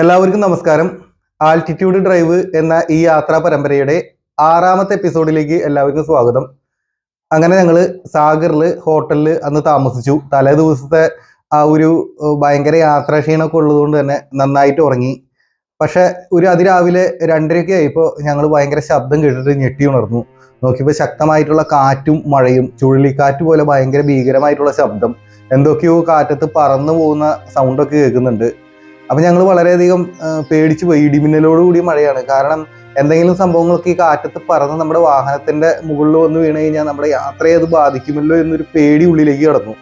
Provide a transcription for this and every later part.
എല്ലാവർക്കും നമസ്കാരം. Altitude drive എന്ന ഈ യാത്രാ പരമ്പരയുടെ ആറാമത്തെ എപ്പിസോഡിലേക്ക് എല്ലാവർക്കും സ്വാഗതം. അങ്ങനെ ഞങ്ങൾ സാഗറിൽ ഹോട്ടലിൽ അന്ന് താമസിച്ചു. തലേ ദിവസത്തെ ആ ഒരു ഭയങ്കര യാത്രാക്ഷീണമൊക്കെ ഉള്ളതുകൊണ്ട് തന്നെ നന്നായിട്ട് ഉറങ്ങി. പക്ഷെ ഒരു അതിരാവിലെ രണ്ടരയൊക്കെ ആയപ്പോൾ ഞങ്ങൾ ഭയങ്കര ശബ്ദം കേട്ടിട്ട് ഞെട്ടി ഉണർന്നു. നോക്കിയപ്പോൾ ശക്തമായിട്ടുള്ള കാറ്റും മഴയും ചുഴലിക്കാറ്റ് പോലെ ഭയങ്കര ഭീകരമായിട്ടുള്ള ശബ്ദം എന്തൊക്കെയോ കാറ്റത്ത് പറന്നു പോകുന്ന സൗണ്ടൊക്കെ കേൾക്കുന്നുണ്ട്. അപ്പൊ ഞങ്ങൾ വളരെയധികം പേടിച്ചു പോയി. ഇടിമിന്നലോട് കൂടിയ മഴയാണ്. കാരണം എന്തെങ്കിലും സംഭവങ്ങളൊക്കെ ഈ കാറ്റത്ത് പറന്ന് നമ്മുടെ വാഹനത്തിന്റെ മുകളിൽ വന്ന് വീണ് കഴിഞ്ഞാൽ നമ്മുടെ യാത്രയെ അത് ബാധിക്കുമല്ലോ എന്നൊരു പേടി ഉള്ളിലേക്ക് കടന്നു.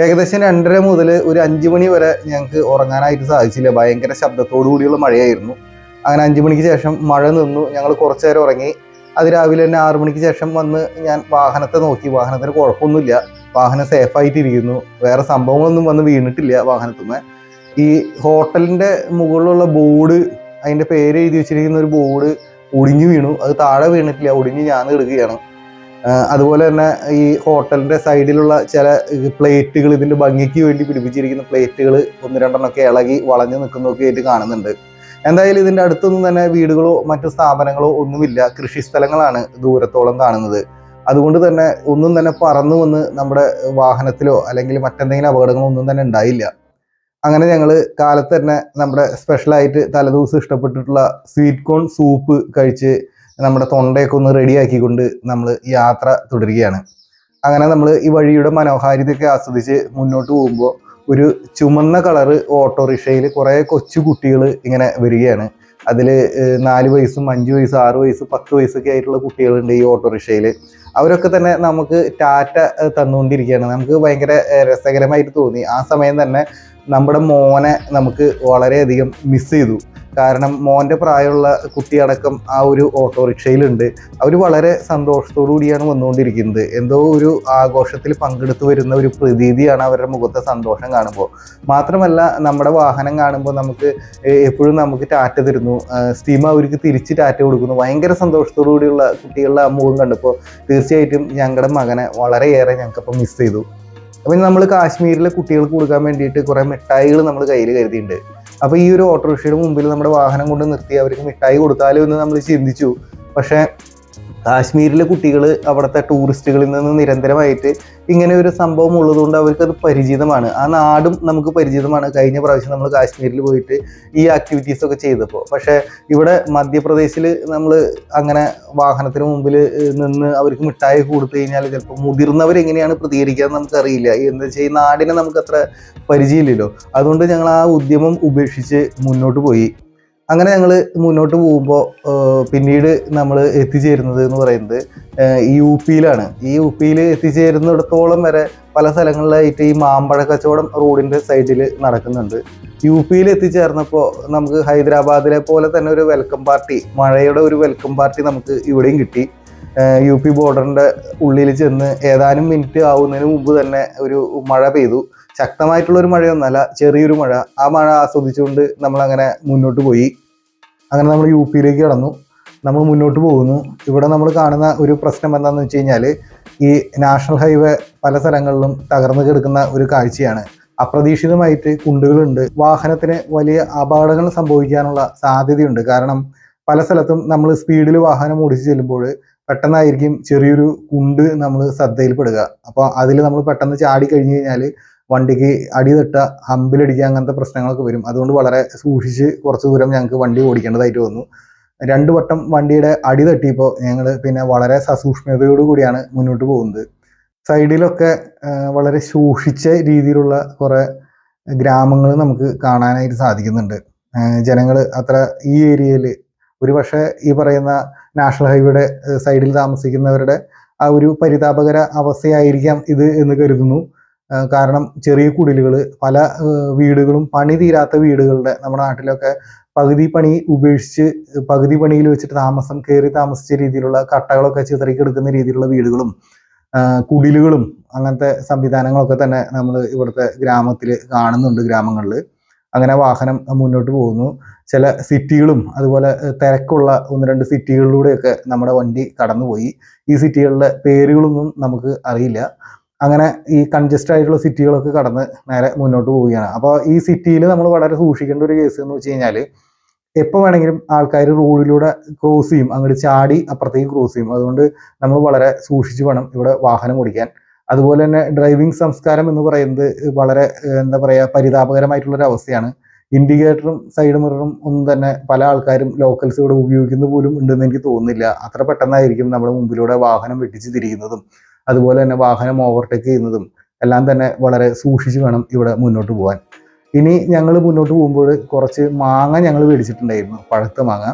ഏകദേശം രണ്ടര മുതൽ ഒരു അഞ്ചു മണി വരെ ഞങ്ങൾക്ക് ഉറങ്ങാനായിട്ട് സാധിച്ചില്ല. ഭയങ്കര ശബ്ദത്തോടു കൂടിയുള്ള മഴയായിരുന്നു. അങ്ങനെ അഞ്ചു മണിക്ക് ശേഷം മഴ നിന്നു. ഞങ്ങൾ കുറച്ചു നേരം ഉറങ്ങി. അത് രാവിലെ തന്നെ ആറു മണിക്ക് ശേഷം വന്ന് ഞാൻ വാഹനത്തെ നോക്കി. വാഹനത്തിന് കുഴപ്പമൊന്നുമില്ല. വാഹനം സേഫായിട്ടിരിക്കുന്നു. വേറെ സംഭവങ്ങളൊന്നും വന്ന് വീണിട്ടില്ല വാഹനത്തുനിന്ന്. ഈ ഹോട്ടലിന്റെ മുകളിലുള്ള ബോർഡ് അതിന്റെ പേര് എഴുതി വെച്ചിരിക്കുന്ന ഒരു ബോർഡ് ഒടിഞ്ഞു വീണു. അത് താഴെ വീണിട്ടില്ല ഒടിഞ്ഞ് ഞാൻ എടുക്കുകയാണ് അതുപോലെ തന്നെ ഈ ഹോട്ടലിന്റെ സൈഡിലുള്ള ചില പ്ലേറ്റുകൾ ഇതിന്റെ ഭംഗിക്ക് വേണ്ടി പിടിപ്പിച്ചിരിക്കുന്ന പ്ലേറ്റുകൾ ഒന്ന് രണ്ടെണ്ണമൊക്കെ ഇളകി വളഞ്ഞു നിൽക്കുന്നതൊക്കെ ആയിട്ട് കാണുന്നുണ്ട്. എന്തായാലും ഇതിന്റെ അടുത്തൊന്നും തന്നെ വീടുകളോ മറ്റു സ്ഥാപനങ്ങളോ ഒന്നുമില്ല. കൃഷിസ്ഥലങ്ങളാണ് ദൂരത്തോളം കാണുന്നത്. അതുകൊണ്ട് തന്നെ ഒന്നും തന്നെ പറന്നു വന്ന് നമ്മുടെ വാഹനത്തിലോ അല്ലെങ്കിൽ മറ്റെന്തെങ്കിലും അപകടങ്ങളോ ഒന്നും തന്നെ ഉണ്ടായില്ല. അങ്ങനെ ഞങ്ങൾ കാലത്ത് തന്നെ നമ്മുടെ സ്പെഷ്യലായിട്ട് തലേദിവസം ഇഷ്ടപ്പെട്ടിട്ടുള്ള സ്വീറ്റ് കോൺ സൂപ്പ് കഴിച്ച് നമ്മുടെ തൊണ്ടയൊക്കെ ഒന്ന് റെഡിയാക്കിക്കൊണ്ട് നമ്മൾ യാത്ര തുടരുകയാണ്. അങ്ങനെ നമ്മൾ ഈ വഴിയുടെ മനോഹാരിതയൊക്കെ ആസ്വദിച്ച് മുന്നോട്ട് പോകുമ്പോൾ ഒരു ചുമന്ന കളറ് ഓട്ടോറിക്ഷയിൽ കുറേ കൊച്ചു കുട്ടികൾ ഇങ്ങനെ വരികയാണ്. അതിൽ നാല് വയസ്സും അഞ്ച് വയസ്സും ആറ് വയസ്സ് പത്ത് വയസ്സൊക്കെ ആയിട്ടുള്ള കുട്ടികളുണ്ട് ഈ ഓട്ടോറിക്ഷയിൽ അവരൊക്കെ തന്നെ നമുക്ക് ടാറ്റ തന്നുകൊണ്ടിരിക്കുകയാണ്. നമുക്ക് ഭയങ്കര രസകരമായിട്ട് തോന്നി. ആ സമയം തന്നെ നമ്മുടെ മോനെ നമുക്ക് വളരെയധികം മിസ് ചെയ്തു. കാരണം മോന്റെ പ്രായമുള്ള കുട്ടിയടക്കം ആ ഒരു ഓട്ടോറിക്ഷയിലുണ്ട്. അവർ വളരെ സന്തോഷത്തോടു കൂടിയാണ് വന്നുകൊണ്ടിരിക്കുന്നത്. എന്തോ ഒരു ആഘോഷത്തിൽ പങ്കെടുത്തു വരുന്ന ഒരു പ്രതീതിയാണ് അവരുടെ മുഖത്തെ സന്തോഷം കാണുമ്പോൾ. മാത്രമല്ല നമ്മുടെ വാഹനം കാണുമ്പോൾ നമുക്ക് എപ്പോഴും നമുക്ക് ടാറ്റ തരുന്നു. സ്റ്റീം അവർക്ക് തിരിച്ച് ടാറ്റ കൊടുക്കുന്നു. ഭയങ്കര സന്തോഷത്തോടു കൂടിയുള്ള കുട്ടികളുടെ മുഖം കണ്ടപ്പോൾ തീർച്ചയായിട്ടും ഞങ്ങളുടെ മകനെ വളരെയേറെ ഞങ്ങൾക്കപ്പോൾ മിസ് ചെയ്തു. അപ്പം നമ്മൾ കാശ്മീരിലെ കുട്ടികൾക്ക് കൊടുക്കാൻ വേണ്ടിയിട്ട് കുറേ മിഠായികൾ നമ്മൾ കയ്യിൽ കരുതിയിട്ടുണ്ട്. അപ്പോൾ ഈ ഒരു ഓട്ടോറിക്ഷയുടെ മുമ്പിൽ നമ്മുടെ വാഹനം കൊണ്ട് നിർത്തി അവർക്ക് മിഠായി കൊടുത്താലോ എന്ന് നമ്മൾ ചിന്തിച്ചു. പക്ഷേ കാശ്മീരിലെ കുട്ടികൾ അവിടുത്തെ ടൂറിസ്റ്റുകളിൽ നിന്ന് നിരന്തരമായിട്ട് ഇങ്ങനെ ഒരു സംഭവം ഉള്ളതുകൊണ്ട് അവർക്കത് പരിചിതമാണ്. ആ നാടും നമുക്ക് പരിചിതമാണ്. കഴിഞ്ഞ പ്രാവശ്യം നമ്മൾ കാശ്മീരിൽ പോയിട്ട് ഈ ആക്ടിവിറ്റീസ് ഒക്കെ ചെയ്തപ്പോൾ പക്ഷേ ഇവിടെ മധ്യപ്രദേശിൽ നമ്മൾ അങ്ങനെ വാഹനത്തിന് മുമ്പിൽ നിന്ന് അവർക്ക് മിഠായി കൊടുത്തു കഴിഞ്ഞാൽ ചിലപ്പോൾ മുതിർന്നവർ എങ്ങനെയാണ് പ്രതികരിക്കുക നമുക്കറിയില്ല. എന്താ വെച്ചാൽ ഈ നാടിനെ നമുക്ക് അത്ര പരിചയമില്ലല്ലോ. അതുകൊണ്ട് ഞങ്ങൾ ആ ഉദ്യമം ഉപേക്ഷിച്ച് മുന്നോട്ട് പോയി. അങ്ങനെ ഞങ്ങൾ മുന്നോട്ട് പോകുമ്പോൾ പിന്നീട് നമ്മൾ എത്തിച്ചേരുന്നത് എന്ന് പറയുന്നത് യു പിയിലാണ് ഈ യു പിയിൽ എത്തിച്ചേരുന്നിടത്തോളം വരെ പല സ്ഥലങ്ങളിലായിട്ട് ഈ മാമ്പഴ കച്ചവടം റോഡിന്റെ സൈഡിൽ നടക്കുന്നുണ്ട്. യു പിയിൽ എത്തിച്ചേർന്നപ്പോൾ നമുക്ക് ഹൈദരാബാദിലെ പോലെ തന്നെ ഒരു വെൽക്കം പാർട്ടി മഴയുടെ ഒരു വെൽക്കം പാർട്ടി നമുക്ക് ഇവിടെയും കിട്ടി. യു പി ബോർഡറിന്റെ ഉള്ളിൽ ചെന്ന് ഏതാനും മിനിറ്റ് ആവുന്നതിന് മുമ്പ് തന്നെ ഒരു മഴ പെയ്തു. ശക്തമായിട്ടുള്ള ഒരു മഴയൊന്നല്ല ചെറിയൊരു മഴ. ആ മഴ ആസ്വദിച്ചുകൊണ്ട് നമ്മൾ അങ്ങനെ മുന്നോട്ട് പോയി. അങ്ങനെ നമ്മൾ യു പിയിലേക്ക് കടന്നു. നമ്മൾ മുന്നോട്ട് പോകുന്നു. ഇവിടെ നമ്മൾ കാണുന്ന ഒരു പ്രശ്നം എന്താണെന്ന് വെച്ച് കഴിഞ്ഞാൽ ഈ നാഷണൽ ഹൈവേ പല സ്ഥലങ്ങളിലും തകർന്നു കിടക്കുന്ന ഒരു കാഴ്ചയാണ്. അപ്രതീക്ഷിതമായിട്ട് കുണ്ടുകളുണ്ട്. വാഹനത്തിന് വലിയ അപകടങ്ങൾ സംഭവിക്കാനുള്ള സാധ്യതയുണ്ട്. കാരണം പല സ്ഥലത്തും നമ്മൾ സ്പീഡിൽ വാഹനം ഓടിച്ചു ചെല്ലുമ്പോൾ പെട്ടെന്നായിരിക്കും ചെറിയൊരു കുണ്ട് നമ്മൾ ശ്രദ്ധയിൽപ്പെടുക. അപ്പോൾ അതിൽ നമ്മൾ പെട്ടെന്ന് ചാടി കഴിഞ്ഞു കഴിഞ്ഞാൽ വണ്ടിക്ക് അടി തട്ട ഹമ്പിലടിക്കുക അങ്ങനത്തെ പ്രശ്നങ്ങളൊക്കെ വരും. അതുകൊണ്ട് വളരെ സൂക്ഷിച്ച് കുറച്ച് ദൂരം ഞങ്ങൾക്ക് വണ്ടി ഓടിക്കേണ്ടതായിട്ട് വന്നു. രണ്ട് വട്ടം വണ്ടിയുടെ അടി തട്ടിയപ്പോൾ ഞങ്ങൾ പിന്നെ വളരെ സസൂക്ഷ്മതയോടു കൂടിയാണ് മുന്നോട്ട് പോകുന്നത്. സൈഡിലൊക്കെ വളരെ സൂക്ഷിച്ച രീതിയിലുള്ള കുറേ ഗ്രാമങ്ങൾ നമുക്ക് കാണാനായിട്ട് സാധിക്കുന്നുണ്ട്. ജനങ്ങൾ അത്ര ഈ ഏരിയയിൽ ഒരു പക്ഷേ ഈ പറയുന്ന നാഷണൽ ഹൈവേയുടെ സൈഡിൽ താമസിക്കുന്നവരുടെ ആ ഒരു പരിതാപകര അവസ്ഥയായിരിക്കാം ഇത് എന്ന് കരുതുന്നു. കാരണം ചെറിയ കുടിലുകൾ പല വീടുകളും പണി തീരാത്ത വീടുകളുടെ നമ്മുടെ നാട്ടിലൊക്കെ പകുതി പണി ഉപേക്ഷിച്ച് പകുതി പണിയിൽ വെച്ചിട്ട് താമസം കയറി താമസിച്ച രീതിയിലുള്ള കട്ടകളൊക്കെ ചിതറിക്കെടുക്കുന്ന രീതിയിലുള്ള വീടുകളും കുടിലുകളും അങ്ങനത്തെ സംവിധാനങ്ങളൊക്കെ തന്നെ നമ്മൾ ഇവിടുത്തെ ഗ്രാമത്തിൽ കാണുന്നുണ്ട് ഗ്രാമങ്ങളിൽ അങ്ങനെ വാഹനം മുന്നോട്ട് പോകുന്നു. ചില സിറ്റികളും അതുപോലെ തിരക്കുള്ള ഒന്ന് രണ്ട് സിറ്റികളിലൂടെയൊക്കെ നമ്മുടെ വണ്ടി കടന്നുപോയി. ഈ സിറ്റികളുടെ പേരുകളൊന്നും നമുക്ക് അറിയില്ല. അങ്ങനെ ഈ കൺജസ്റ്റഡ് ആയിട്ടുള്ള സിറ്റികളൊക്കെ കടന്ന് നേരെ മുന്നോട്ട് പോവുകയാണ്. അപ്പോൾ ഈ സിറ്റിയിൽ നമ്മൾ വളരെ സൂക്ഷിക്കേണ്ട ഒരു കേസ് എന്ന് വെച്ച് കഴിഞ്ഞാൽ എപ്പോൾ വേണമെങ്കിലും ആൾക്കാർ റോഡിലൂടെ ക്രോസ് ചെയ്യും. അങ്ങോട്ട് ചാടി അപ്പുറത്തേക്ക് ക്രോസ് ചെയ്യും. അതുകൊണ്ട് നമ്മൾ വളരെ സൂക്ഷിച്ച് വേണം ഇവിടെ വാഹനം ഓടിക്കാൻ. അതുപോലെ തന്നെ ഡ്രൈവിംഗ് സംസ്കാരം എന്ന് പറയുന്നത് വളരെ എന്താ പറയുക പരിതാപകരമായിട്ടുള്ളൊരു അവസ്ഥയാണ്. ഇൻഡിക്കേറ്ററും സൈഡ് മിററും ഒന്നും തന്നെ പല ആൾക്കാരും ലോക്കൽസ് ഇവിടെ ഉപയോഗിക്കുന്ന പോലും ഉണ്ടെന്ന് എനിക്ക് തോന്നുന്നില്ല. അത്ര പെട്ടെന്നായിരിക്കും നമ്മുടെ മുമ്പിലൂടെ വാഹനം വെട്ടിച്ച് തിരിക്കുന്നതും അതുപോലെ തന്നെ വാഹനം ഓവർടേക്ക് ചെയ്യുന്നതും എല്ലാം തന്നെ വളരെ സൂക്ഷിച്ച് വേണം ഇവിടെ മുന്നോട്ട് പോകാൻ ഇനി ഞങ്ങൾ മുന്നോട്ട് പോകുമ്പോൾ കുറച്ച് മാങ്ങ ഞങ്ങൾ മേടിച്ചിട്ടുണ്ടായിരുന്നു പഴുത്ത മാങ്ങ.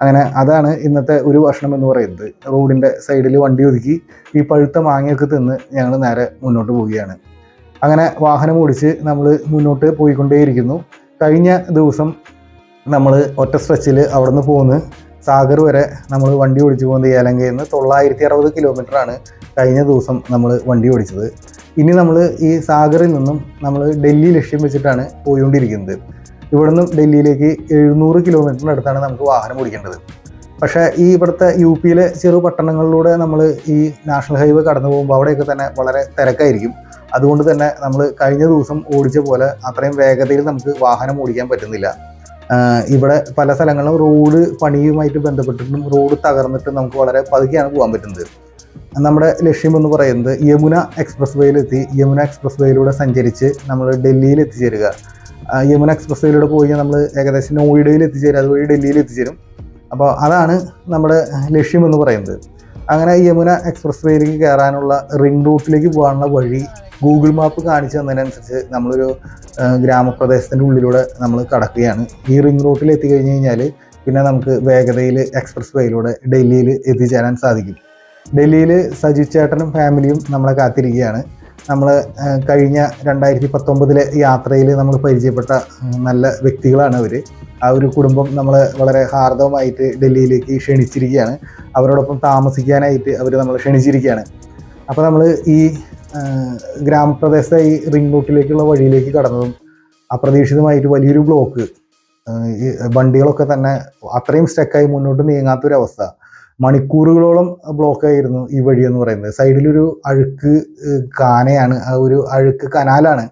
അങ്ങനെ അതാണ് ഇന്നത്തെ ഒരു ഭക്ഷണം എന്ന് പറയുന്നത്. റോഡിന്റെ സൈഡിൽ വണ്ടി ഒതുക്കി ഈ പഴുത്ത മാങ്ങയൊക്കെ തിന്ന് ഞങ്ങൾ നേരെ മുന്നോട്ട് പോവുകയാണ്. അങ്ങനെ വാഹനം ഓടിച്ച് നമ്മൾ മുന്നോട്ട് പോയിക്കൊണ്ടേയിരിക്കുന്നു. കഴിഞ്ഞ ദിവസം നമ്മൾ ഒറ്റ സ്ട്രെച്ചിൽ അവിടെ നിന്ന് പോന്ന് സാഗർ വരെ നമ്മൾ വണ്ടി ഓടിച്ചു പോകുന്നത് ഏലങ്കയിൽ നിന്ന് തൊള്ളായിരത്തി അറുപത് കിലോമീറ്റർ ആണ് കഴിഞ്ഞ ദിവസം നമ്മൾ വണ്ടി ഓടിച്ചത്. ഇനി നമ്മൾ ഈ സാഗറിൽ നിന്നും നമ്മൾ ഡൽഹി ലക്ഷ്യം വെച്ചിട്ടാണ് പോയിക്കൊണ്ടിരിക്കുന്നത്. ഇവിടുന്ന് ഡൽഹിയിലേക്ക് എഴുന്നൂറ് കിലോമീറ്ററിന്റെ അടുത്താണ് നമുക്ക് വാഹനം ഓടിക്കേണ്ടത്. പക്ഷേ ഈ ഇവിടുത്തെ യു പിയിലെ ചെറു പട്ടണങ്ങളിലൂടെ നമ്മൾ ഈ നാഷണൽ ഹൈവേ കടന്നു പോകുമ്പോൾ അവിടെയൊക്കെ തന്നെ വളരെ തിരക്കായിരിക്കും. അതുകൊണ്ട് തന്നെ നമ്മൾ കഴിഞ്ഞ ദിവസം ഓടിച്ച പോലെ അത്രയും വേഗതയിൽ നമുക്ക് വാഹനം ഓടിക്കാൻ പറ്റുന്നില്ല. ഇവിടെ പല സ്ഥലങ്ങളിലും റോഡ് പണിയുമായിട്ട് ബന്ധപ്പെട്ടിട്ടും റോഡ് തകർന്നിട്ട് നമുക്ക് വളരെ പതുക്കെയാണ് പോകാൻ പറ്റുന്നത്. നമ്മുടെ ലക്ഷ്യം എന്ന് പറയുന്നത് യമുന എക്സ്പ്രസ് വേയിലെത്തി യമുന എക്സ്പ്രസ് വേയിലൂടെ സഞ്ചരിച്ച് നമ്മൾ ഡൽഹിയിൽ എത്തിച്ചേരുക. യമുന എക്സ്പ്രസ് വേയിലൂടെ പോയി നമ്മൾ ഏകദേശം നോയിഡയിൽ എത്തിച്ചേരും അതുവഴി ഡൽഹിയിൽ എത്തിച്ചേരും. അപ്പോൾ അതാണ് നമ്മുടെ ലക്ഷ്യം എന്ന് പറയുന്നത്. അങ്ങനെ യമുന എക്സ്പ്രസ് വേയിലേക്ക് കയറാനുള്ള റിംഗ് റൂട്ടിലേക്ക് പോകാനുള്ള വഴി ഗൂഗിൾ മാപ്പ് കാണിച്ചു തന്നതിനനുസരിച്ച് നമ്മളൊരു ഗ്രാമപ്രദേശത്തിന്റെ ഉള്ളിലൂടെ നമ്മൾ കടക്കുകയാണ്. ഈ റിംഗ് റൂട്ടിൽ എത്തിക്കഴിഞ്ഞ് കഴിഞ്ഞാൽ പിന്നെ നമുക്ക് വേഗതയിൽ എക്സ്പ്രസ് വേയിലൂടെ ഡൽഹിയിൽ എത്തിച്ചേരാൻ സാധിക്കും. ഡൽഹിയിൽ സജി ചേട്ടനും ഫാമിലിയും നമ്മളെ കാത്തിരിക്കുകയാണ്. നമ്മൾ കഴിഞ്ഞ രണ്ടായിരത്തി പത്തൊമ്പതിലെ യാത്രയിൽ നമ്മൾ പരിചയപ്പെട്ട നല്ല വ്യക്തികളാണ് അവർ ആ ഒരു കുടുംബം നമ്മൾ വളരെ ഹാർദവമായിട്ട് ഡൽഹിയിലേക്ക് ക്ഷണിച്ചിരിക്കുകയാണ്. അവരോടൊപ്പം താമസിക്കാനായിട്ട് അവർ നമ്മൾ ക്ഷണിച്ചിരിക്കുകയാണ്. അപ്പോൾ നമ്മൾ ഈ ഗ്രാമപ്രദേശത്തെ ഈ റിംഗ് റൂട്ടിലേക്കുള്ള വഴിയിലേക്ക് കടന്നതും അപ്രതീക്ഷിതമായിട്ട് വലിയൊരു ബ്ലോക്ക്. ഈ വണ്ടികളൊക്കെ തന്നെ അത്രയും സ്റ്റക്കായി മുന്നോട്ട് നീങ്ങാത്തൊരവസ്ഥ. മണിക്കൂറുകളോളം ബ്ലോക്ക് ആയിരുന്നു ഈ വഴി എന്ന് പറയുന്നത്. സൈഡിലൊരു അഴുക്ക് കാനയാണ് ഒരു അഴുക്ക് കനാലാണ്.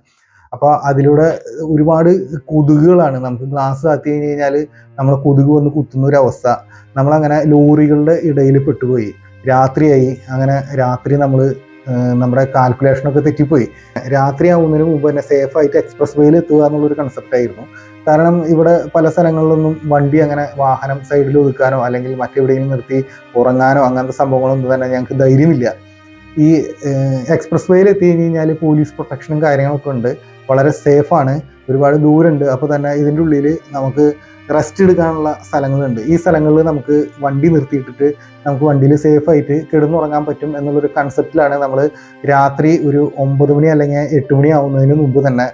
അപ്പോൾ അതിലൂടെ ഒരുപാട് കൊതുകുകളാണ് നമുക്ക് ഗ്ലാസ് താത്തി കഴിഞ്ഞ് കഴിഞ്ഞാൽ നമ്മളെ കൊതുക് വന്ന് കുത്തുന്ന ഒരു അവസ്ഥ നമ്മളങ്ങനെ ലോറികളുടെ ഇടയിൽ പെട്ടുപോയി. രാത്രിയായി. അങ്ങനെ രാത്രി നമ്മൾ നമ്മുടെ കാൽക്കുലേഷനൊക്കെ തെറ്റിപ്പോയി. രാത്രി ആവുന്നതിന് മുമ്പ് തന്നെ സേഫ് ആയിട്ട് എക്സ്പ്രസ് വേയിൽ എത്തുക എന്നുള്ളൊരു കൺസെപ്റ്റ് ആയിരുന്നു. കാരണം ഇവിടെ പല സ്ഥലങ്ങളിലൊന്നും വണ്ടി അങ്ങനെ വാഹനം സൈഡിൽ ഒതുക്കാനോ അല്ലെങ്കിൽ മറ്റെവിടെയെങ്കിലും നിർത്തി ഉറങ്ങാനോ അങ്ങനത്തെ സംഭവങ്ങളൊന്നും തന്നെ ഞങ്ങൾക്ക് ധൈര്യമില്ല. ഈ എക്സ്പ്രസ് വേയിൽ എത്തി കഴിഞ്ഞ് കഴിഞ്ഞാൽ പോലീസ് പ്രൊട്ടക്ഷനും കാര്യങ്ങളൊക്കെ ഉണ്ട്. വളരെ സേഫാണ് ഒരുപാട് ദൂരമുണ്ട്. അപ്പോൾ തന്നെ ഇതിന്റെ ഉള്ളിൽ നമുക്ക് റെസ്റ്റ് എടുക്കാനുള്ള സ്ഥലങ്ങളുണ്ട്. ഈ സ്ഥലങ്ങളിൽ നമുക്ക് വണ്ടി നിർത്തിയിട്ടിട്ട് നമുക്ക് വണ്ടിയിൽ സേഫായിട്ട് കിടന്നുറങ്ങാൻ പറ്റും എന്നുള്ളൊരു കൺസെപ്റ്റിലാണ് നമ്മൾ രാത്രി ഒരു ഒമ്പത് മണി അല്ലെങ്കിൽ എട്ട് മണി ആവുന്നതിന് മുമ്പ് തന്നെ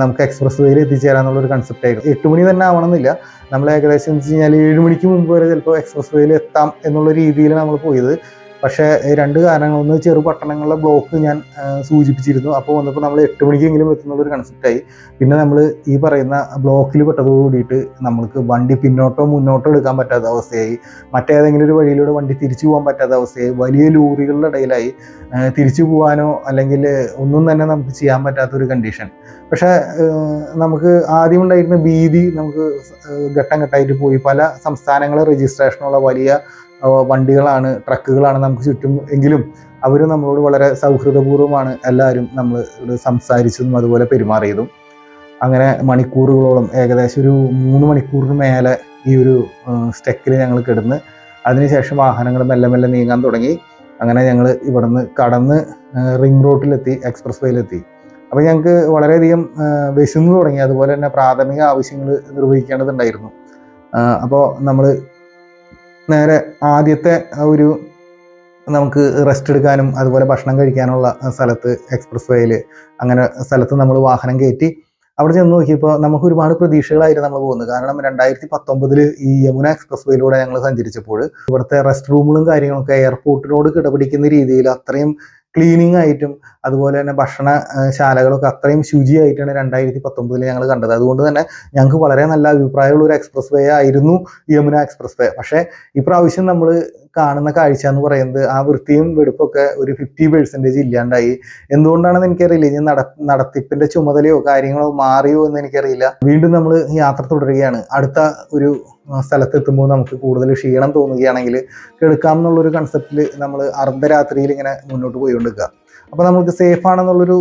നമുക്ക് എക്സ്പ്രസ് വേയിൽ എത്തിച്ചേരാന്നുള്ളൊരു കൺസെപ്റ്റ് ആയിരുന്നു. എട്ട് മണി തന്നെ ആവണമെന്നില്ല. നമ്മൾ ഏകദേശം എന്ന് വെച്ച് കഴിഞ്ഞാൽ ഏഴ് മണിക്ക് മുമ്പ് വരെ ചിലപ്പോൾ എക്സ്പ്രസ് വേയിൽ എത്താം എന്നുള്ള രീതിയിൽ നമ്മൾ പോയത്. പക്ഷേ രണ്ട് കാരണങ്ങൾ ഒന്ന് ചെറു പട്ടണങ്ങളിലെ ബ്ലോക്ക് ഞാൻ സൂചിപ്പിച്ചിരുന്നു. അപ്പോൾ വന്നപ്പോൾ നമ്മൾ എട്ട് മണിക്കെങ്കിലും എത്തുന്നത് ഒരു കൺസെപ്റ്റായി പിന്നെ നമ്മൾ ഈ പറയുന്ന ബ്ലോക്കിൽ പെട്ടതോട് കൂടിയിട്ട് നമ്മൾക്ക് വണ്ടി പിന്നോട്ടോ മുന്നോട്ടോ എടുക്കാൻ പറ്റാത്ത അവസ്ഥയായി. മറ്റേതെങ്കിലും ഒരു വഴിയിലൂടെ വണ്ടി തിരിച്ചു പോകാൻ പറ്റാത്ത അവസ്ഥയായി. വലിയ ലോറികളുടെ ഇടയിലായി തിരിച്ചു പോകാനോ അല്ലെങ്കിൽ ഒന്നും തന്നെ നമുക്ക് ചെയ്യാൻ പറ്റാത്ത ഒരു കണ്ടീഷൻ പക്ഷേ നമുക്ക് ആദ്യം ഉണ്ടായിരുന്ന ഭീതി നമുക്ക് ഘട്ടം ഘട്ടമായിട്ട് പോയി. പല സംസ്ഥാനങ്ങളെ രജിസ്ട്രേഷനുള്ള വലിയ വണ്ടികളാണ് ട്രക്കുകളാണ് നമുക്ക് ചുറ്റും എങ്കിലും അവർ നമ്മളോട് വളരെ സൗഹൃദപൂർവമാണ് എല്ലാവരും നമ്മൾ സംസാരിച്ചതും അതുപോലെ പെരുമാറിയതും. അങ്ങനെ മണിക്കൂറുകളോളം ഏകദേശം ഒരു മൂന്ന് മണിക്കൂറിന് മേലെ ഈ ഒരു സ്റ്റെക്കിൽ ഞങ്ങൾ കിടന്ന് അതിനുശേഷം വാഹനങ്ങൾ മെല്ലെ മെല്ലെ നീങ്ങാൻ തുടങ്ങി. അങ്ങനെ ഞങ്ങൾ ഇവിടുന്ന് കടന്ന് റിംഗ് റോട്ടിലെത്തി എക്സ്പ്രസ് വേയിലെത്തി അപ്പോൾ ഞങ്ങൾക്ക് വളരെയധികം വിശന്നു തുടങ്ങി. അതുപോലെ തന്നെ പ്രാഥമിക ആവശ്യങ്ങൾ നിർവഹിക്കേണ്ടതുണ്ടായിരുന്നു. അപ്പോൾ നമ്മൾ നേരെ ആദ്യത്തെ ഒരു നമുക്ക് റെസ്റ്റ് എടുക്കാനും അതുപോലെ ഭക്ഷണം കഴിക്കാനുള്ള സ്ഥലത്ത് എക്സ്പ്രസ് വേയിൽ അങ്ങനെ സ്ഥലത്ത് നമ്മൾ വാഹനം കയറ്റി അവിടെ ചെന്ന് നോക്കിയപ്പോൾ നമുക്ക് ഒരുപാട് പ്രതീക്ഷകളായിരുന്നു നമ്മൾ പോകുന്നത്. കാരണം രണ്ടായിരത്തി പത്തൊമ്പതിൽ ഈ യമുന എക്സ്പ്രസ് വേയിലൂടെ ഞങ്ങൾ സഞ്ചരിച്ചപ്പോൾ ഇവിടുത്തെ റെസ്റ്റ് റൂമുകളും കാര്യങ്ങളൊക്കെ എയർപോർട്ടിനോട് കിടപിടിക്കുന്ന രീതിയിൽ അത്രയും ക്ലീനിങ് ആയിട്ടും അതുപോലെ തന്നെ ഭക്ഷണ ശാലകളൊക്കെ അത്രയും ശുചിയായിട്ടാണ് രണ്ടായിരത്തി പത്തൊമ്പതിൽ ഞങ്ങൾ കണ്ടത്. അതുകൊണ്ട് തന്നെ ഞങ്ങൾക്ക് വളരെ നല്ല അഭിപ്രായമുള്ള ഒരു എക്സ്പ്രസ് വേ ആയിരുന്നു യമുന എക്സ്പ്രസ് വേ പക്ഷേ ഇപ്രാവശ്യം നമ്മൾ കാണുന്ന കാഴ്ച എന്ന് പറയുന്നത് ആ വൃത്തിയും വെടുപ്പൊക്കെ ഒരു ഫിഫ്റ്റി പെർസെന്റേജ് ഇല്ലാണ്ടായി. എന്തുകൊണ്ടാണെന്ന് എനിക്കറിയില്ല. ഇനി നട നടത്തിപ്പിന്റെ ചുമതലയോ കാര്യങ്ങളോ മാറിയോ എന്ന് എനിക്കറിയില്ല. വീണ്ടും നമ്മൾ യാത്ര തുടരുകയാണ്. അടുത്ത ഒരു സ്ഥലത്തെത്തുമ്പോൾ നമുക്ക് കൂടുതൽ ക്ഷീണം തോന്നുകയാണെങ്കിൽ കിടക്കാം എന്നുള്ളൊരു കൺസെപ്റ്റിൽ നമ്മൾ അർദ്ധരാത്രിയിൽ ഇങ്ങനെ മുന്നോട്ട് പോയിക്കൊണ്ടിരിക്കുക. അപ്പോൾ നമുക്ക് സേഫ് ആണെന്നുള്ളൊരു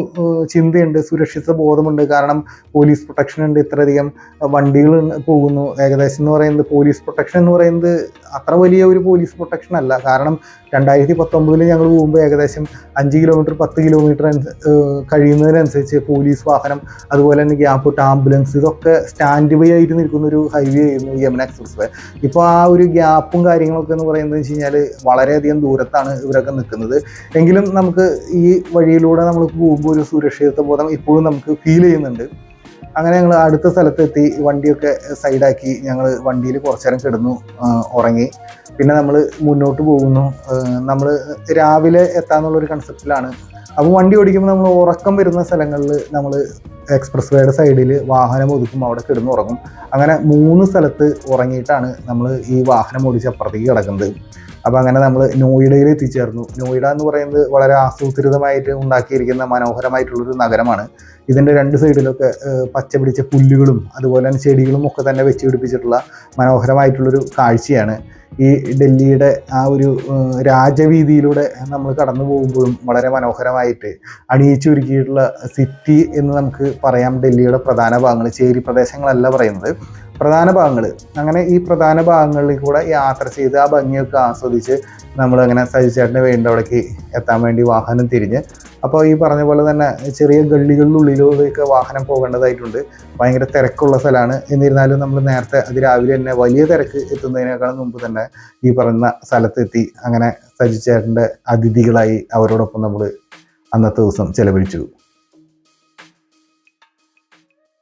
ചിന്തയുണ്ട് സുരക്ഷിത ബോധമുണ്ട്. കാരണം പോലീസ് പ്രൊട്ടക്ഷൻ ഉണ്ട് ഇത്രയധികം വണ്ടികൾ പോകുന്നു. ഏകദേശം എന്ന് പറയുന്നത് പോലീസ് പ്രൊട്ടക്ഷൻ എന്ന് പറയുന്നത് അത്ര വലിയ ഒരു പോലീസ് പ്രൊട്ടക്ഷൻ അല്ല. കാരണം രണ്ടായിരത്തി പത്തൊമ്പതിൽ ഞങ്ങൾ പോകുമ്പോൾ ഏകദേശം അഞ്ച് കിലോമീറ്റർ പത്ത് കിലോമീറ്റർ കഴിയുന്നതിനനുസരിച്ച് പോലീസ് വാഹനം അതുപോലെ തന്നെ ഗ്യാപ്പ് ആംബുലൻസ് ഇതൊക്കെ സ്റ്റാൻഡ് ബൈ ആയിട്ട് നിൽക്കുന്ന ഒരു ഹൈവേ ആയിരുന്നു യമന എക്സ്പ്രസ് വേ ഇപ്പോൾ ആ ഒരു ഗ്യാപ്പും കാര്യങ്ങളൊക്കെ എന്ന് പറയുന്നത് വെച്ച് കഴിഞ്ഞാൽ വളരെയധികം ദൂരത്താണ് ഇവരൊക്കെ നിൽക്കുന്നത്. എങ്കിലും നമുക്ക് വഴിയിലൂടെ നമ്മൾ പോകുമ്പോൾ ഒരു സുരക്ഷിതത്വ ബോധം ഇപ്പോഴും നമുക്ക് ഫീൽ ചെയ്യുന്നുണ്ട്. അങ്ങനെ ഞങ്ങൾ അടുത്ത സ്ഥലത്തെത്തി വണ്ടിയൊക്കെ സൈഡാക്കി ഞങ്ങൾ വണ്ടിയിൽ കുറച്ചു നേരം കിടന്നു ഉറങ്ങി. പിന്നെ നമ്മൾ മുന്നോട്ട് പോകുന്നു. നമ്മൾ രാവിലെ എത്താന്നുള്ളൊരു കൺസെപ്റ്റിലാണ് അപ്പോൾ വണ്ടി ഓടിക്കുമ്പോൾ നമ്മൾ ഉറക്കം വരുന്ന സ്ഥലങ്ങളിൽ നമ്മൾ എക്സ്പ്രസ് വേയുടെ സൈഡിൽ വാഹനം ഒതുക്കും അവിടെ കിടന്ന് ഉറങ്ങും. അങ്ങനെ മൂന്ന് സ്ഥലത്ത് ഉറങ്ങിയിട്ടാണ് നമ്മൾ ഈ വാഹനം ഓടിച്ച് അപ്പുറത്തേക്ക് കിടക്കുന്നത്. അപ്പോൾ അങ്ങനെ നമ്മൾ നോയിഡയിൽ എത്തിച്ചേർന്നു. നോയിഡ എന്ന് പറയുന്നത് വളരെ ആസൂത്രിതമായിട്ട് ഉണ്ടാക്കിയിരിക്കുന്ന മനോഹരമായിട്ടുള്ളൊരു നഗരമാണ്. ഇതിന്റെ രണ്ട് സൈഡിലൊക്കെ പച്ച പിടിച്ച പുല്ലുകളും അതുപോലെ തന്നെ ചെടികളും ഒക്കെ തന്നെ വെച്ച് പിടിപ്പിച്ചിട്ടുള്ള മനോഹരമായിട്ടുള്ളൊരു കാഴ്ചയാണ്. ഈ ഡൽഹിയുടെ ആ ഒരു രാജവീതിയിലൂടെ നമ്മൾ കടന്നു പോകുമ്പോഴും വളരെ മനോഹരമായിട്ട് അണിയിച്ചൊരുക്കിയിട്ടുള്ള സിറ്റി എന്ന് നമുക്ക് പറയാം ഡൽഹിയുടെ പ്രധാന ഭാഗങ്ങൾ. ചേരി പ്രദേശങ്ങളല്ല പറയുന്നത്. പ്രധാന ഭാഗങ്ങൾ അങ്ങനെ ഈ പ്രധാന ഭാഗങ്ങളിൽ കൂടെ യാത്ര ചെയ്ത് ആ ഭംഗിയൊക്കെ ആസ്വദിച്ച് നമ്മൾ അങ്ങനെ സജിച്ചേട്ടന് വേണ്ട അവിടേക്ക് എത്താൻ വേണ്ടി വാഹനം തിരിഞ്ഞ്. അപ്പോൾ ഈ പറഞ്ഞ പോലെ തന്നെ ചെറിയ ഗള്ളികളിലുള്ളിലൂടെയൊക്കെ വാഹനം പോകേണ്ടതായിട്ടുണ്ട്. ഭയങ്കര തിരക്കുള്ള സ്ഥലമാണ്. എന്നിരുന്നാലും നമ്മൾ നേരത്തെ അതിരാവിലെ തന്നെ വലിയ തിരക്ക് എത്തുന്നതിനേക്കാൾ മുമ്പ് തന്നെ ഈ പറഞ്ഞ സ്ഥലത്തെത്തി അങ്ങനെ സജിച്ചേട്ടന്റെ അതിഥികളായി അവരോടൊപ്പം നമ്മൾ അന്നത്തെ ദിവസം ചെലവഴിച്ചു.